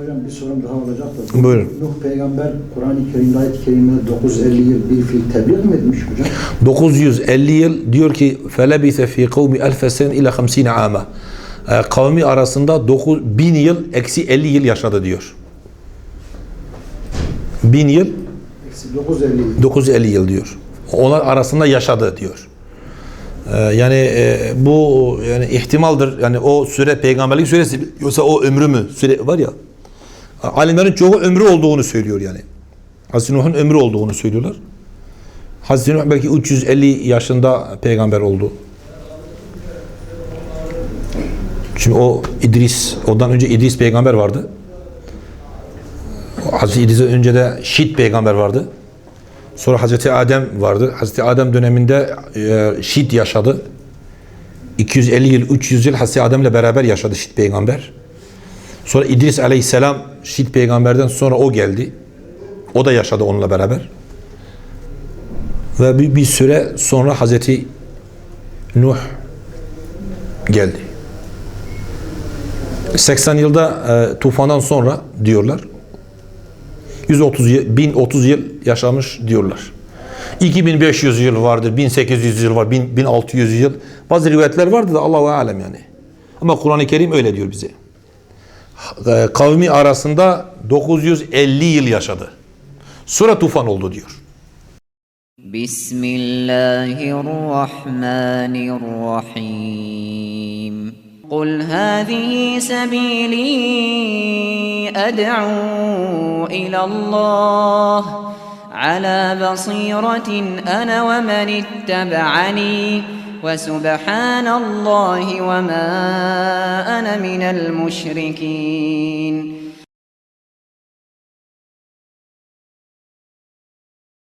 Hocam bir sorum daha olacak da. Buyurun. Nuh peygamber Kur'an-ı Kerim'de ayet-i kerimede 950 yıl bir fiil tebliğ mi etmiş hocam? 950 yıl diyor ki felebise fi kavmi elfe sen ila 50 ama. Ee, kavmi arasında 9000 yıl eksi 50 yıl yaşadı diyor. 1000 yıl Eksi 950 yıl. 950 yıl diyor. Onlar arasında yaşadı diyor. Ee, yani e, bu yani ihtimaldir. Yani o süre peygamberlik süresi yoksa o ömrü mü? Süre var ya. Alimlerin çoğu ömrü olduğunu söylüyor yani. Hazreti Nuh'un ömrü olduğunu söylüyorlar. Hazreti Nuh belki 350 yaşında peygamber oldu. Şimdi o İdris, ondan önce İdris peygamber vardı. Hazreti İdris'den önce de Şit peygamber vardı. Sonra Hazreti Adem vardı. Hazreti Adem döneminde e, Şit yaşadı. 250 yıl, 300 yıl Hazreti Adem'le beraber yaşadı Şit peygamber. Sonra İdris aleyhisselam Şit peygamberden sonra o geldi. O da yaşadı onunla beraber. Ve bir, bir süre sonra Hazreti Nuh geldi. 80 yılda e, tufandan sonra diyorlar. 130 yıl, 1030 yıl yaşamış diyorlar. 2500 yıl vardır, 1800 yıl var, 1000 1600 yıl. Bazı rivayetler vardı da Allahu alem yani. Ama Kur'an-ı Kerim öyle diyor bize. E, Kavmi arasında 950 yıl yaşadı. Sonra tufan oldu diyor. بسم الله الرحمن الرحيم قل هذه سبيلي أدعو إلى الله على بصيرة أنا ومن اتبعني وسبحان الله وما أنا من المشركين.